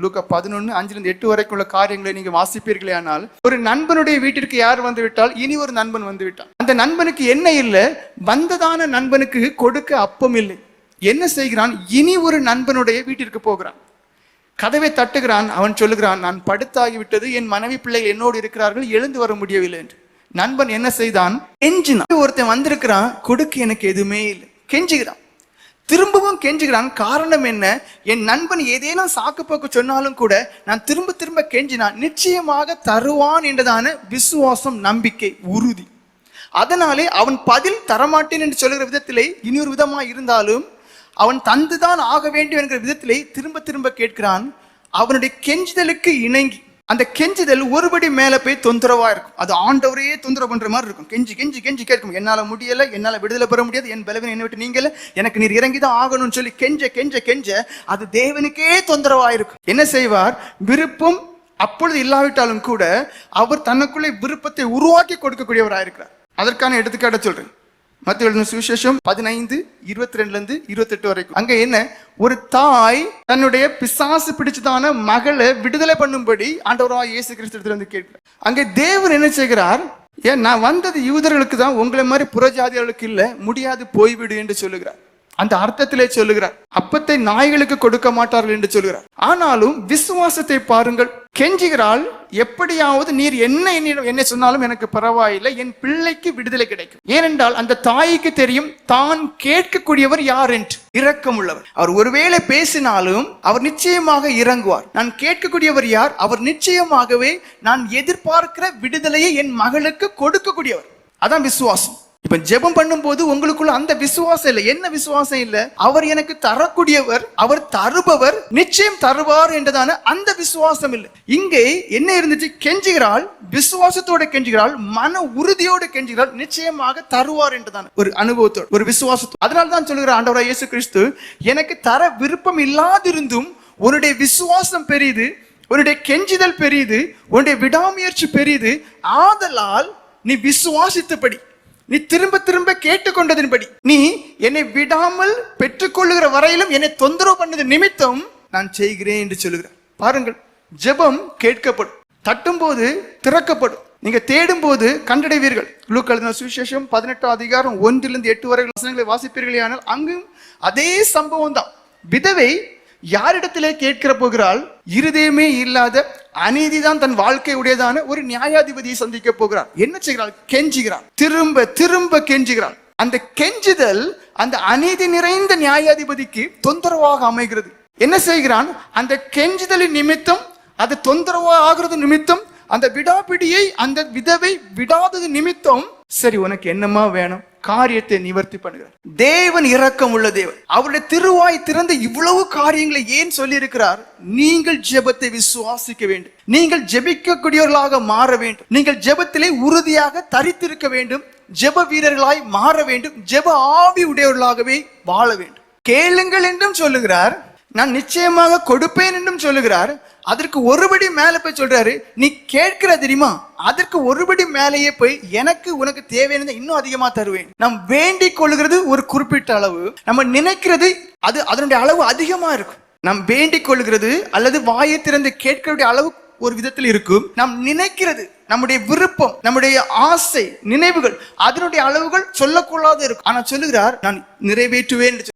லூக்க பதினொன்னு அஞ்சுல இருந்து எட்டு வரைக்கும் உள்ள காரியங்களை நீங்க வாசிப்பீர்களே ஆனால் ஒரு நண்பனுடைய வீட்டிற்கு யார் வந்து விட்டால் இனி ஒரு நண்பன் வந்து விட்டான் அந்த நண்பனுக்கு என்ன இல்லை? வந்ததான நண்பனுக்கு கொடுக்க அப்பம் இல்லை. என்ன செய்கிறான்? இனி ஒரு நண்பனுடைய வீட்டிற்கு போகிறான். கதவை தட்டுகிறான் அவன் சொல்லுகிறான் நான் படுத்தாகி விட்டது என் மனைவி பிள்ளைகள் என்னோடு இருக்கிறார்கள் எழுந்து வர முடியவில்லை என்று. நண்பன் என்ன செய்தான்? கெஞ்சினான். ஒருத்தன் வந்திருக்கிறான் கொடுக்க எனக்கு எதுவுமே இல்லை. கெஞ்சுகிறான். திரும்பவும் கெஞ்சுகிறாங்க காரணம் என்ன? என் நண்பன் ஏதேனும் சாக்கு போக்கு சொன்னாலும் கூட நான் திரும்ப திரும்ப கெஞ்சினான். நிச்சயமாக தருவான் என்றதான விசுவாசம் நம்பிக்கை உறுதி. அதனாலே அவன் பதில் தரமாட்டேன் என்று சொல்கிற விதத்திலே இன்னொரு விதமாக இருந்தாலும் அவன் தந்துதான் ஆக வேண்டும் என்கிற விதத்திலே திரும்ப திரும்ப கேட்கிறான். அவனுடைய கெஞ்சுதலுக்கு இணங்கி அந்த கெஞ்சுதல் ஒருபடி மேலே போய் தொந்தரவா இருக்கும். அது ஆண்டவரையே தொந்தரவு பண்ற மாதிரி இருக்கும். கெஞ்சி கெஞ்சி கெஞ்சி கேட்கும். என்னால முடியல என்னால விடுதலை பெற முடியாது என் பலவீனம் என்ன விட்டு நீங்கள எனக்கு நீர் இறங்கி தான் ஆகணும்னு சொல்லி கெஞ்ச கெஞ்ச கெஞ்ச அது தேவனுக்கே தொந்தரவா இருக்கும். என்ன செய்வார்? விருப்பம் அப்பொழுது இல்லாவிட்டாலும் கூட அவர் தனக்குள்ளே விருப்பத்தை உருவாக்கி கொடுக்கக்கூடியவராயிருக்கிறார். அதற்கான எடுத்துக்காட்ட சொல்றேன். மத்திய எழுதின சுவிசேஷம் பதினைந்து இருபத்தி ரெண்டுல இருந்து இருபத்தெட்டு வரைக்கும். அங்க என்ன? ஒரு தாய் தன்னுடைய பிசாசு பிடிச்சதான மகளை விடுதலை பண்ணும்படி ஆண்டவராக இயேசு கிறிஸ்து வந்து கேட்கிறார். அங்கே தேவன் என்ன செய்கிறார்? ஏன் நான் வந்தது யூதர்களுக்கு தான் உங்களை மாதிரி புறஜாதிகளுக்கு இல்ல முடியாது போய்விடு என்று சொல்லுகிறார். அந்த அர்த்தத்திலே சொல்லுகிறார் அப்பத்தை நாய்களுக்கு கொடுக்க மாட்டார்கள் என்று சொல்லுகிறார். ஆனாலும் விசுவாசத்தை பாருங்கள். கெஞ்சுகிறாள் எப்படியாவது நீர் என்ன என்னிடம் என்ன சொன்னாலும் எனக்கு பரவாயில்லை. என் பிள்ளைக்கு விடுதலை கிடைக்கும். ஏனென்றால் அந்த தாய்க்கு தெரியும் தான் கேட்கக்கூடியவர் யார் என்று. இரக்கம் உள்ளவர். அவர் ஒருவேளை பேசினாலும் அவர் நிச்சயமாக இறங்குவார். நான் கேட்கக்கூடியவர் யார்? அவர் நிச்சயமாகவே நான் எதிர்பார்க்கிற விடுதலையை என் மகளுக்கு கொடுக்கக்கூடியவர். அதான் விசுவாசம். இப்ப ஜெபம் பண்ணும்போது உங்களுக்குள்ள அந்த விசுவாசம் இல்லை. என்ன விசுவாசம் இல்லை? அவர் எனக்கு தரக்கூடியவர் அவர் தருபவர் நிச்சயம் தருவார் என்றதான அந்த விசுவாசம் இல்லை. இங்கே என்ன இருந்துச்சு? கெஞ்சுகிறாள் விசுவாசத்தோட கெஞ்சுகிறாள் மன உறுதியோடு கெஞ்சுகிறாள் நிச்சயமாக தருவார் என்றுதான் ஒரு அனுபவத்தோடு ஒரு விசுவாசத்தோடு. அதனால தான் சொல்லுகிற ஆண்டவராய் இயேசு கிறிஸ்து எனக்கு தர விருப்பம் இல்லாதிருந்தும் உன்னுடைய விசுவாசம் பெரியது உன்னுடைய கெஞ்சுதல் பெரியது உன்னுடைய விடாமுயற்சி பெரியது ஆதலால் நீ விசுவாசித்தபடி நீ திரும்ப திரும்ப கேட்டுக்கொண்டதின்படி நீ என்னை விடாமல் பெற்றுக்கொள்ளுகிற வரையிலும் என்னை தொந்தரவு பண்ணது நிமித்தம் நான் செய்கிறேன் என்று சொல்லுகிறேன் பாருங்கள் ஜெபம் கேட்கப்படும் தட்டும்போது திறக்கப்படும். நீங்க தேடும் போது கண்டடைவீர்கள் லூக்கழுதின சுவிசேஷம் பதினெட்டாம் அதிகாரம் ஒன்றிலிருந்து எட்டு வரை வசனங்களை வாசிப்பீர்களே ஆனால் அங்கும் அதே சம்பவம் தான் விதவை யாரிடத்திலே கேட்கிற போகிறாள்? இருதயமே இல்லாத அநீதிதான் தன் வாழ்க்கையுடையதான ஒரு நியாயாதிபதியை சந்திக்க போகிறார். என்ன செய்கிறாள் கெஞ்சுகிறாள் திரும்ப திரும்ப கெஞ்சுகிறாள் அந்த கெஞ்சுதல் அந்த அநீதி நிறைந்த நியாயாதிபதிக்கு தொந்தரவாக அமைகிறது. என்ன செய்கிறான்? அந்த கெஞ்சுதலின் நிமித்தம் அது தொந்தரவா ஆகிறது நிமித்தம் அந்த விடாபிடியை அந்த விதவை விடாதது நிமித்தம் சரி உனக்கு என்னமா வேணும்? காரியத்தை நிவர்த்தி பண்ணுகிறார். தேவன் இரக்கம் உள்ள தேவன். அவருடைய திருவாய் திறந்து இவ்வளவு காரியங்களை ஏன் சொல்லி இருக்கிறார் நீங்கள் ஜெபத்தை விசுவாசிக்க வேண்டும். நீங்கள் ஜெபிக்கக்கூடியவர்களாக மாற வேண்டும். நீங்கள் ஜெபத்திலே உறுதியாக தரித்திருக்க வேண்டும். ஜெப வீரர்களாய் மாற வேண்டும். ஜெப ஆவி உடையவர்களாகவே வாழ வேண்டும். கேளுங்கள் என்றும் சொல்லுகிறார். நான் நிச்சயமாக கொடுப்பேன் என்றும் சொல்லுகிறார். அதற்கு ஒருபடி மேல போய் சொல்றாரு நீ கேட்கிற தெரியுமா? அதற்கு ஒருபடி மேலேயே போய் எனக்கு உனக்கு தேவையானதை இன்னும் அதிகமா தருவேன். நாம் வேண்டி கொள்கிறது ஒரு குறிப்பிட்ட அளவு. நம்ம நினைக்கிறது அது அதனுடைய அளவு அதிகமா இருக்கும். நாம் வேண்டி கொள்கிறது அல்லது வாயை திறந்து கேட்கிறடைய அளவு ஒரு விதத்தில் இருக்கும். நாம் நினைக்கிறது நம்முடைய விருப்பம் நம்முடைய ஆசை நினைவுகள் அதனுடைய அளவுகள் சொல்லக்கூடாது இருக்கும். ஆனா சொல்லுகிறார் நான் நிறைவேற்றுவேன் என்று